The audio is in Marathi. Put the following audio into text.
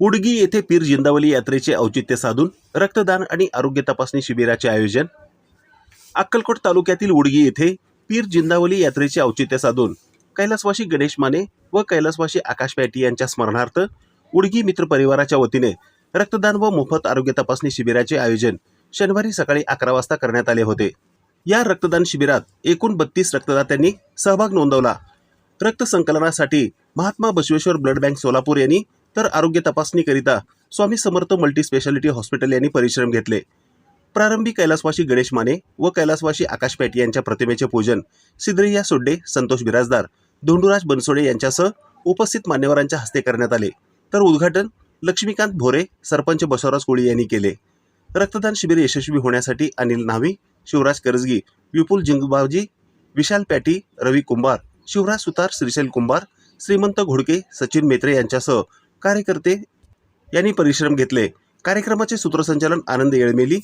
उडगी येथे पीर जिंदावली यात्रेचे औचित्य साधून रक्तदान आणि आरोग्य तपासणी शिबिराचे आयोजन. अक्कलकोट तालुक्यातील उडगी येथे पीर जिंदावली यात्रेचे औचित्य साधून कैलासवाशी गणेश माने व कैलासवाशी आकाश पॅटी यांच्या स्मरणार्थ उडगी मित्र परिवाराच्या वतीने रक्तदान व मोफत आरोग्य तपासणी शिबिराचे आयोजन शनिवारी सकाळी अकरा वाजता करण्यात आले होते. या रक्तदान शिबिरात एकूण बत्तीस रक्तदात्यांनी सहभाग नोंदवला. रक्त संकलनासाठी महात्मा बसवेश्वर ब्लड बँक सोलापूर यांनी तर आरोग्य तपासणीकरिता स्वामी समर्थ मल्टीस्पेशालिटी हॉस्पिटल यांनी परिश्रम घेतले. प्रारंभी कैलासवाशी गणेश माने व कैलासवाशी आकाश पॅटी यांच्या प्रतिमेचे पूजन सिद्रिया सोड्डे संतोष बिराजदार धोंडूराज बनसोडे यांच्यासह उपस्थित मान्यवरांच्या हस्ते करण्यात आले. तर उद्घाटन लक्ष्मीकांत भोरे सरपंच बसवराज कोळी यांनी केले. रक्तदान शिबिर यशस्वी होण्यासाठी अनिल न्हावी शिवराज करजगी विपुल जिंगबावजी विशाल पॅटी रवी कुंभार शिवराज सुतार श्रीशैल कुंभार श्रीमंत घोडके सचिन मेत्रे यांच्यासह कार्यकर्ते यांनी परिश्रम घेतले. कार्यक्रमाचे सूत्रसंचालन आनंद येळमेली